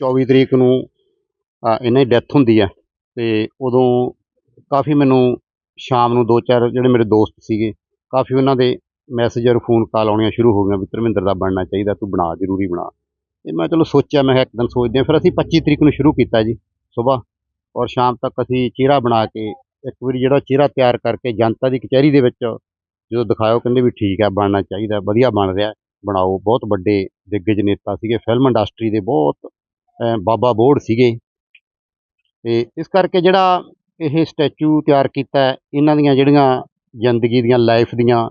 24 ਤਰੀਕ ਨੂੰ ਇਹਨਾਂ ਦੀ ਡੈਥ ਹੁੰਦੀ ਹੈ ਤੇ ਉਦੋਂ ਕਾਫੀ ਮੈਨੂੰ ਸ਼ਾਮ ਨੂੰ ਦੋ ਚਾਰ ਜਿਹੜੇ ਮੇਰੇ ਦੋਸਤ ਸੀਗੇ, ਕਾਫੀ ਉਹਨਾਂ ਦੇ ਮੈਸੇਜ ਔਰ ਫੋਨ ਕਾਲ ਆਉਣੀਆਂ ਸ਼ੁਰੂ ਹੋ ਗਈਆਂ ਵੀ ਧਰਮਿੰਦਰ ਦਾ ਬਣਨਾ ਚਾਹੀਦਾ, ਤੂੰ ਬਣਾ, ਜ਼ਰੂਰੀ ਬਣਾ। ਤੇ ਮੈਂ ਚਲੋ ਸੋਚਿਆ, ਮੈਂ ਕਿਹਾ ਇੱਕ ਦਿਨ ਸੋਚਦੇ ਹਾਂ। ਫਿਰ ਅਸੀਂ 25 ਤਰੀਕ ਨੂੰ ਸ਼ੁਰੂ ਕੀਤਾ ਜੀ ਸਵੇਰ ਔਰ ਸ਼ਾਮ ਤੱਕ ਅਸੀਂ ਚਿਹਰਾ ਬਣਾ ਕੇ, ਇੱਕ ਵਾਰੀ ਜਿਹੜਾ ਚਿਹਰਾ ਤਿਆਰ ਕਰਕੇ ਜਨਤਾ ਦੀ ਕਚਹਿਰੀ ਦੇ ਵਿੱਚ ਜਦੋਂ ਦਿਖਾਇਓ, ਕਹਿੰਦੇ ਵੀ ਠੀਕ ਹੈ ਬਣਨਾ ਚਾਹੀਦਾ, ਵਧੀਆ ਬਣ ਰਿਹਾ, ਬਣਾਓ। ਬਹੁਤ ਵੱਡੇ ਦਿੱਗਜ ਨੇਤਾ ਸੀਗੇ ਫਿਲਮ ਇੰਡਸਟਰੀ ਦੇ ਬਹੁਤ ਬਾਬਾ ਬੋੜ ਸੀਗੇ। ਤੇ ਇਸ ਕਰਕੇ ਜਿਹੜਾ ਇਹ ਸਟੈਚੂ ਤਿਆਰ ਕੀਤਾ ਇਹਨਾਂ ਦੀਆਂ ਜਿਹੜੀਆਂ ਜ਼ਿੰਦਗੀ ਦੀਆਂ ਲਾਈਫ ਦੀਆਂ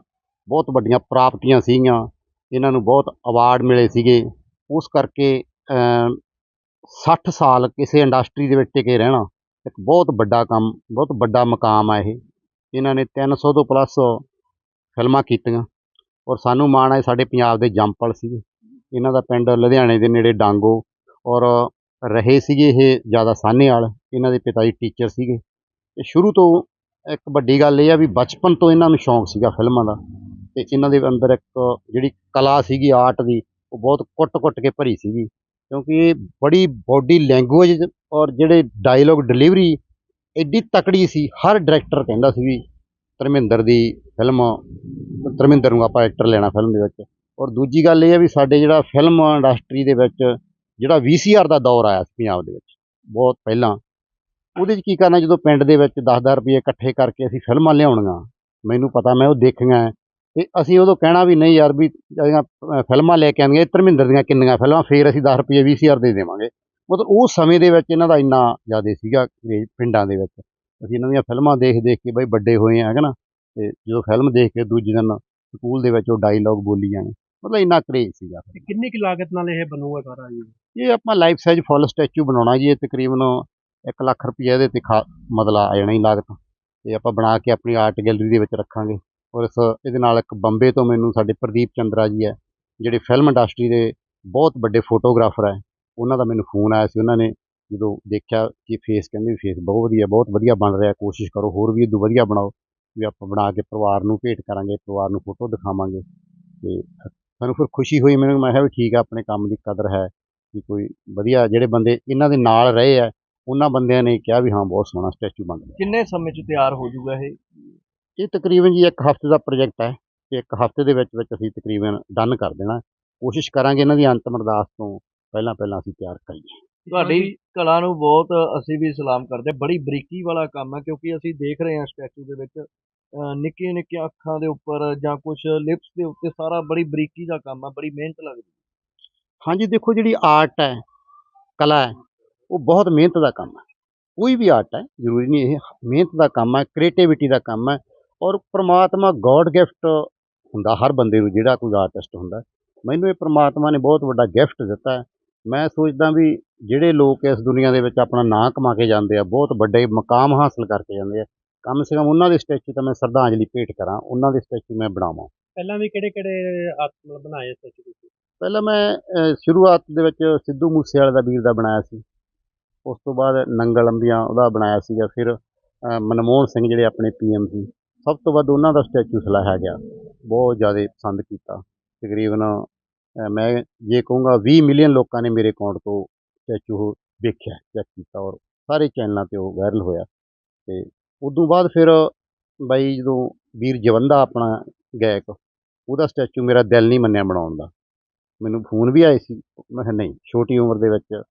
ਬਹੁਤ ਵੱਡੀਆਂ ਪ੍ਰਾਪਤੀਆਂ ਸੀਗੀਆਂ, ਇਹਨਾਂ ਨੂੰ ਬਹੁਤ ਅਵਾਰਡ ਮਿਲੇ ਸੀਗੇ। ਉਸ ਕਰਕੇ ਅਮ 60 ਸਾਲ ਕਿਸੇ ਇੰਡਸਟਰੀ ਦੇ ਵਿੱਚ ਟਿਕੇ ਰਹਿਣਾ ਇੱਕ ਬਹੁਤ ਵੱਡਾ ਕੰਮ, ਬਹੁਤ ਵੱਡਾ ਮਕਾਮ ਆ ਇਹ। ਇਹਨਾਂ ਨੇ 300 ਤੋਂ ਪਲੱਸ ਫਿਲਮਾਂ ਕੀਤੀਆਂ ਔਰ ਸਾਨੂੰ ਮਾਣ ਹੈ ਸਾਡੇ ਪੰਜਾਬ ਦੇ ਜੰਪਲ ਸੀਗੇ। ਇਹਨਾਂ ਦਾ ਪਿੰਡ ਲੁਧਿਆਣੇ ਦੇ ਨੇੜੇ ਡਾਂਗੋ ਔਰ ਰਹੇ ਸੀਗੇ ਇਹ ਜ਼ਿਆਦਾ ਸਾਹਨੇ ਵਾਲ, ਇਹਨਾਂ ਦੇ ਪਿਤਾ ਜੀ ਟੀਚਰ ਸੀਗੇ। ਤੇ ਸ਼ੁਰੂ ਤੋਂ ਇੱਕ ਵੱਡੀ ਗੱਲ ਇਹ ਆ ਵੀ ਬਚਪਨ ਤੋਂ ਇਹਨਾਂ ਨੂੰ ਸ਼ੌਂਕ ਸੀਗਾ ਫਿਲਮਾਂ ਦਾ। ਤੇ ਇਹਨਾਂ ਦੇ ਅੰਦਰ ਇੱਕ ਜਿਹੜੀ ਕਲਾ ਸੀਗੀ ਆਰਟ ਦੀ, ਉਹ ਬਹੁਤ ਕੁੱਟ-ਕੁੱਟ ਕੇ ਭਰੀ ਸੀਗੀ। ਕਿਉਂਕਿ ਇਹ ਬੜੀ ਬੋਡੀ ਲੈਂਗੁਏਜ ਔਰ ਜਿਹੜੇ ਡਾਇਲੋਗ ਡਿਲੀਵਰੀ ਐਡੀ ਤਕੜੀ ਸੀ, ਹਰ ਡਾਇਰੈਕਟਰ ਕਹਿੰਦਾ ਸੀ ਵੀ ਧਰਮਿੰਦਰ ਦੀ ਫਿਲਮ ਧਰਮਿੰਦਰ ਨੂੰ ਆਪਾਂ ਐਕਟਰ ਲੈਣਾ ਫਿਲਮ ਦੇ ਵਿੱਚ। ਔਰ ਦੂਜੀ ਗੱਲ ਇਹ ਹੈ ਵੀ ਸਾਡੇ ਜਿਹੜਾ ਫਿਲਮ ਇੰਡਸਟਰੀ ਦੇ ਵਿੱਚ ਜਿਹੜਾ VCR ਦਾ ਦੌਰ ਆਇਆ ਸੀ ਪੰਜਾਬ ਦੇ ਵਿੱਚ ਬਹੁਤ ਪਹਿਲਾਂ ਉਹਦੇ 'ਚ ਕੀ ਕਰਨਾ ਜਦੋਂ ਪਿੰਡ ਦੇ ਵਿੱਚ 10-10 ਰੁਪਏ ਇਕੱਠੇ ਕਰਕੇ ਅਸੀਂ ਫਿਲਮਾਂ ਲਿਆਉਣੀਆਂ ਮੈਨੂੰ ਪਤਾ ਮੈਂ ਉਹ ਦੇਖੀਆਂ ਹੈ, ਤੇ ਅਸੀਂ ਉਦੋਂ ਕਹਿਣਾ ਵੀ ਨਹੀਂ ਯਾਰ ਵੀ ਜਿਹੜੀਆਂ ਫਿਲਮਾਂ ਲੈ ਕੇ ਆਉਂਦੀਆਂ ਇਹ ਧਰਮਿੰਦਰ ਦੀਆਂ ਕਿੰਨੀਆਂ ਫਿਲਮਾਂ ਫੇਰ ਅਸੀਂ 10 ਰੁਪਏ VCR ਦੇ ਦੇਵਾਂਗੇ। ਮਤਲਬ ਉਸ ਸਮੇਂ ਦੇ ਵਿੱਚ ਇਹਨਾਂ ਦਾ ਇੰਨਾ ਜ਼ਿਆਦਾ ਸੀਗਾ ਕਰੇਜ਼ ਪਿੰਡਾਂ ਦੇ ਵਿੱਚ। ਅਸੀਂ ਇਹਨਾਂ ਦੀਆਂ ਫਿਲਮਾਂ ਦੇਖ ਦੇਖ ਕੇ ਬਈ ਵੱਡੇ ਹੋਏ ਆ ਹੈਗਾ ਨਾ? ਤੇ ਜਦੋਂ ਫਿਲਮ ਦੇਖ ਕੇ ਦੂਜੇ ਦਿਨ ਸਕੂਲ ਦੇ ਵਿੱਚ ਉਹ ਡਾਇਲੌਗ ਬੋਲੀ ਜਾਣੇ ਮਤਲਬ ਇੰਨਾ ਕਰੇਜ਼ ਸੀਗਾ। ਕਿੰਨੀ ਕੁ ਲਾਗਤ ਨਾਲ ਇਹ ਬਣੂਗਾ ਸਾਰਾ ਜੀ ਇਹ ਆਪਾਂ ਲਾਈਫ ਸਾਈਜ਼ ਫੁੱਲ ਸਟੈਚੂ ਬਣਾਉਣਾ ਜੀ, ਇਹ ਤਕਰੀਬਨ 1 ਲੱਖ ਰੁਪਏ ਇਹਦੇ ਤੇ ਖਾ ਮਤਲਬ ਆ ਜਾਣਾ ਹੀ ਲਾਗਤ। ਤੇ ਆਪਾਂ ਬਣਾ ਕੇ ਆਪਣੀ ਆਰਟ ਗੈਲਰੀ ਦੇ ਵਿੱਚ ਰੱਖਾਂਗੇ। ਔਰ ਇਸ, ਇਹਦੇ ਨਾਲ ਇੱਕ ਬੰਬੇ ਤੋਂ ਮੈਨੂੰ ਸਾਡੇ ਪ੍ਰਦੀਪ ਚੰਦਰਾ ਜੀ ਹੈ, ਜਿਹੜੇ ਫਿਲਮ ਇੰਡਸਟਰੀ ਦੇ ਬਹੁਤ ਵੱਡੇ ਫੋਟੋਗ੍ਰਾਫਰ ਹੈ, ਉਹਨਾਂ ਦਾ ਮੈਨੂੰ ਫੋਨ ਆਇਆ ਸੀ। ਉਹਨਾਂ ਨੇ ਜਦੋਂ ਦੇਖਿਆ ਕਿ ਫੇਸ ਕਹਿੰਦੇ ਵੀ ਫੇਸ ਬਹੁਤ ਵਧੀਆ ਬਹੁਤ ਵਧੀਆ ਬਣ ਰਿਹਾ, ਕੋਸ਼ਿਸ਼ ਕਰੋ ਹੋਰ ਵੀ ਇਦੋਂ ਵਧੀਆ ਬਣਾਓ, ਵੀ ਆਪਾਂ ਬਣਾ ਕੇ ਪਰਿਵਾਰ ਨੂੰ ਭੇਟ ਕਰਾਂਗੇ, ਪਰਿਵਾਰ ਨੂੰ ਫੋਟੋ ਦਿਖਾਵਾਂਗੇ। ਤੇ ਸਾਨੂੰ ਫਿਰ ਖੁਸ਼ੀ ਹੋਈ ਮੈਨੂੰ, ਮੈਂ ਕਿਹਾ ਵੀ ਠੀਕ ਆ, ਆਪਣੇ ਕੰਮ ਦੀ ਕਦਰ ਹੈ। ਕਿ ਕੋਈ ਵਧੀਆ ਜਿਹੜੇ ਬੰਦੇ ਇਹਨਾਂ ਦੇ ਨਾਲ ਰਹੇ ਆ ਉਹਨਾਂ ਬੰਦਿਆਂ ਨੇ ਕਿਹਾ ਵੀ ਹਾਂ ਬਹੁਤ ਸੋਹਣਾ ਸਟੈਚੂ ਬਣ ਗਿਆ। ਕਿੰਨੇ ਸਮੇਂ 'ਚ ਤਿਆਰ ਹੋ ਜਾਊਗਾ ਇਹ? ਇਹ ਤਕਰੀਬਨ ਜੀ ਇੱਕ ਹਫ਼ਤੇ ਦਾ ਪ੍ਰੋਜੈਕਟ ਹੈ ਤੇ ਇੱਕ ਹਫ਼ਤੇ ਦੇ ਵਿੱਚ ਵਿੱਚ ਅਸੀਂ ਤਕਰੀਬਨ ਡਨ ਕਰ ਦੇਣਾ। ਕੋਸ਼ਿਸ਼ ਕਰਾਂਗੇ ਇਹਨਾਂ ਦੀ ਅੰਤਮ ਅਰਦਾਸ ਤੋਂ ਪਹਿਲਾਂ ਪਹਿਲਾਂ ਅਸੀਂ ਤਿਆਰ ਕਰੀਏ। ਤੁਹਾਡੀ ਕਲਾ ਨੂੰ ਬਹੁਤ ਅਸੀਂ ਵੀ ਸਲਾਮ ਕਰਦੇ। ਬੜੀ ਬਰੀਕੀ ਵਾਲਾ ਕੰਮ ਹੈ ਕਿਉਂਕਿ ਅਸੀਂ ਦੇਖ ਰਹੇ ਹਾਂ ਸਟੈਚੂ ਦੇ ਵਿੱਚ ਨਿੱਕੀਆਂ ਨਿੱਕੀਆਂ ਅੱਖਾਂ ਦੇ ਉੱਪਰ ਜਾਂ ਕੁਝ ਲਿਪਸ ਦੇ ਉੱਤੇ ਸਾਰਾ ਬੜੀ ਬਰੀਕੀ ਦਾ ਕੰਮ ਹੈ ਬੜੀ ਮਿਹਨਤ ਲੱਗਦੀ ਹਾਂਜੀ, ਦੇਖੋ ਜਿਹੜੀ ਆਰਟ ਹੈ, ਕਲਾ ਹੈ, ਉਹ ਬਹੁਤ ਮਿਹਨਤ ਦਾ ਕੰਮ ਹੈ। ਕੋਈ ਵੀ ਆਰਟ ਹੈ, ਜ਼ਰੂਰੀ ਨਹੀਂ ਇਹ, ਮਿਹਨਤ ਦਾ ਕੰਮ ਹੈ ਕ੍ਰੀਏਟੀਵਿਟੀ ਦਾ ਕੰਮ ਹੈ ਔਰ ਪ੍ਰਮਾਤਮਾ ਗੋਡ ਗਿਫਟ ਹੁੰਦਾ ਹਰ ਬੰਦੇ ਨੂੰ, ਜਿਹੜਾ ਕੋਈ ਆਰਟਿਸਟ ਹੁੰਦਾ। ਮੈਨੂੰ ਇਹ ਪ੍ਰਮਾਤਮਾ ਨੇ ਬਹੁਤ ਵੱਡਾ ਗਿਫਟ ਦਿੱਤਾ ਮੈਂ ਸੋਚਦਾ ਵੀ ਜਿਹੜੇ ਲੋਕ ਇਸ ਦੁਨੀਆ ਦੇ ਵਿੱਚ ਆਪਣਾ ਨਾਂ ਕਮਾ ਕੇ ਜਾਂਦੇ ਆ, ਬਹੁਤ ਵੱਡੇ ਮਕਾਮ ਹਾਸਲ ਕਰਕੇ ਜਾਂਦੇ ਆ, ਕਮ ਸੇ ਕਮ ਉਹਨਾਂ ਦੇ ਸਟੈਚੂ ਤਾਂ ਮੈਂ ਸ਼ਰਧਾਂਜਲੀ ਭੇਟ ਕਰਾਂ, ਉਹਨਾਂ ਦੇ ਸਟੈਚੂ ਮੈਂ ਬਣਾਵਾਂ। ਪਹਿਲਾਂ ਵੀ ਕਿਹੜੇ ਕਿਹੜੇ ਆਤਮਲ ਬਣਾਏ ਸਟੈਚੂ ਤੁਸੀਂ? ਪਹਿਲਾਂ ਮੈਂ ਸ਼ੁਰੂਆਤ ਦੇ ਵਿੱਚ ਸਿੱਧੂ ਮੂਸੇਵਾਲੇ ਦਾ ਵੀਰ ਦਾ ਬਣਾਇਆ ਸੀ। ਉਸ ਤੋਂ ਬਾਅਦ ਨੰਗਲ ਅੰਬੀਆਂ ਉਹਦਾ ਬਣਾਇਆ ਸੀਗਾ। ਫਿਰ ਮਨਮੋਹਨ ਸਿੰਘ ਜਿਹੜੇ ਆਪਣੇ ਪੀਐਮ ਸੀ। ਸਭ ਤੋਂ ਵੱਧ ਉਹਨਾਂ ਦਾ ਸਟੈਚੂ ਸਲਾਹਿਆ ਗਿਆ ਬਹੁਤ ਜ਼ਿਆਦਾ ਪਸੰਦ ਕੀਤਾ। ਤਕਰੀਬਨ ਮੈਂ ਜੇ ਕਹੂੰਗਾ 20 ਮਿਲੀਅਨ ਲੋਕਾਂ ਨੇ ਮੇਰੇ ਅਕਾਊਂਟ ਤੋਂ ਸਟੈਚੂ ਦੇਖਿਆ ਚੈੱਕ ਕੀਤਾ ਔਰ ਸਾਰੇ ਚੈਨਲਾਂ ਤੇ ਉਹ ਵਾਇਰਲ ਹੋਇਆ। ਤੇ ਉਦੋਂ ਬਾਅਦ ਫਿਰ ਬਾਈ ਜਦੋਂ ਵੀਰ ਜਵੰਦਾ ਆਪਣਾ ਗਾਇਕ, ਉਹਦਾ ਸਟੈਚੂ ਮੇਰਾ ਦਿਲ ਨਹੀਂ ਮੰਨਿਆ ਬਣਾਉਣ ਦਾ। ਮੈਨੂੰ ਫੋਨ ਵੀ ਆਏ ਸੀ। ਮੈਂ ਕਿਹਾ ਨਹੀਂ, ਛੋਟੀ ਉਮਰ ਦੇ ਵਿੱਚ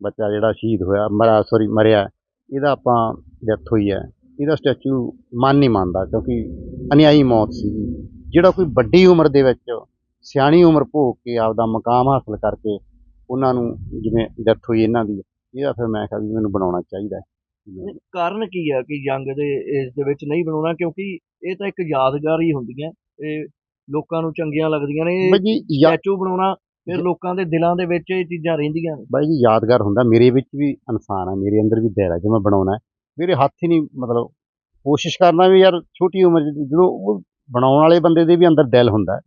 ਬੱਚਾ ਜਿਹੜਾ ਸ਼ਹੀਦ ਹੋਇਆ ਮਰਾ ਸੌਰੀ ਮਰਿਆ, ਇਹਦਾ ਆਪਾਂ ਡੈਥ ਹੋਈ ਹੈ। ਇਹਦਾ ਸਟੈਚੂ ਮਨ ਨਹੀਂ ਮੰਨਦਾ ਕਿਉਂਕਿ ਅਨਿਆਈ ਮੌਤ ਸੀ। ਜਿਹੜਾ ਕੋਈ ਵੱਡੀ ਉਮਰ ਦੇ ਵਿੱਚ ਸਿਆਣੀ ਉਮਰ ਭੋਗ ਕੇ ਆਪਦਾ ਮਕਾਮ ਹਾਸਲ ਕਰਕੇ ਉਹਨਾਂ ਨੂੰ ਜਿਵੇਂ ਡੈਥ ਹੋਈ ਇਹਨਾਂ ਦੀ, ਇਹਦਾ ਫਿਰ ਮੈਂ ਕਿਹਾ ਵੀ ਮੈਨੂੰ ਬਣਾਉਣਾ ਚਾਹੀਦਾ ਕਾਰਨ ਕੀ ਆ ਕਿ ਯੰਗ ਦੇ ਏਜ ਦੇ ਵਿੱਚ ਨਹੀਂ ਬਣਾਉਣਾ? ਕਿਉਂਕਿ ਇਹ ਤਾਂ ਇੱਕ ਯਾਦਗਾਰ ਹੀ ਹੁੰਦੀਆਂ ਇਹ ਲੋਕਾਂ ਨੂੰ ਚੰਗੀਆਂ ਲੱਗਦੀਆਂ ਨੇ ਬਾਈ ਜੀ ਯਾ- ਸਟੈਚੂ ਬਣਾਉਣਾ ਫਿਰ ਲੋਕਾਂ ਦੇ ਦਿਲਾਂ ਦੇ ਵਿੱਚ ਇਹ ਚੀਜ਼ਾਂ ਰਹਿੰਦੀਆਂ ਨੇ। ਬਾਈ ਜੀ ਯਾਦਗਾਰ ਹੁੰਦਾ ਮੇਰੇ ਵਿੱਚ ਵੀ ਇਨਸਾਨ ਹੈ ਮੇਰੇ ਅੰਦਰ ਵੀ ਦਿਲ ਹੈ ਜੇ ਮੈਂ ਬਣਾਉਣਾ ਹੈ। ਮੇਰੇ ਹੱਥ ਹੀ ਨਹੀਂ ਮਤਲਬ ਕੋਸ਼ਿਸ਼ ਕਰਨਾ ਵੀ ਯਾਰ ਛੋਟੀ ਉਮਰ 'ਚ ਜਦੋਂ ਉਹ ਬਣਾਉਣ ਵਾਲੇ ਬੰਦੇ ਦੇ ਵੀ ਅੰਦਰ ਦਿਲ ਹੁੰਦਾ ਹੈ।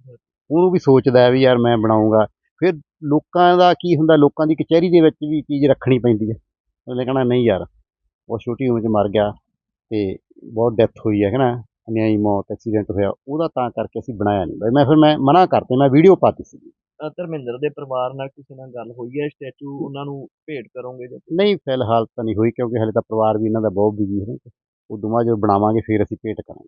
ਉਹਨੂੰ ਵੀ ਸੋਚਦਾ ਹੈ ਵੀ ਯਾਰ ਮੈਂ ਬਣਾਉਂਗਾ। ਫਿਰ ਲੋਕਾਂ ਦਾ ਕੀ ਹੁੰਦਾ ਲੋਕਾਂ ਦੀ ਕਚਹਿਰੀ ਦੇ ਵਿੱਚ ਵੀ ਚੀਜ਼ ਰੱਖਣੀ ਪੈਂਦੀ ਹੈ। ਉਹਨੇ ਕਹਿਣਾ ਨਹੀਂ ਯਾਰ ਉਹ ਛੋਟੀ ਉਮਰ 'ਚ ਮਰ ਗਿਆ ਤੇ ਬਹੁਤ ਡੈਥ ਹੋਈ ਹੈ ਹੈ ਨਾ? ਅਨਿਆਈ ਮੌਤ ਐਕਸੀਡੈਂਟ ਹੋਇਆ ਉਹਦਾ ਤਾਂ ਕਰਕੇ ਅਸੀਂ ਬਣਾਇਆ ਨਹੀਂ ਬਈ। ਮੈਂ ਫਿਰ ਮੈਂ ਮਨਾ ਕਰਤੇ ਮੈਂ ਵੀਡੀਓ ਪਾਤੀ ਸੀ ਧਰਮਿੰਦਰ ਦੇ ਪਰਿਵਾਰ ਨਾਲ ਕਿਸੇ ਨਾਲ ਗੱਲ ਹੋਈ ਹੈ? ਸਟੈਚੂ ਉਹਨਾਂ ਨੂੰ ਭੇਟ ਕਰੋਗੇ ਜਾਂ ਨਹੀਂ ਫਿਲਹਾਲ ਤਾਂ ਨਹੀਂ ਹੋਈ ਕਿਉਂਕਿ ਹਲੇ ਤਾਂ ਪਰਿਵਾਰ ਵੀ ਇਹਨਾਂ ਦਾ ਬਹੁਤ ਬਿਜ਼ੀ ਹੈ ਉਦੋਂ ਬਾਅਦ ਜਦੋਂ ਬਣਾਵਾਂਗੇ ਫਿਰ ਅਸੀਂ ਭੇਟ ਕਰਾਂਗੇ।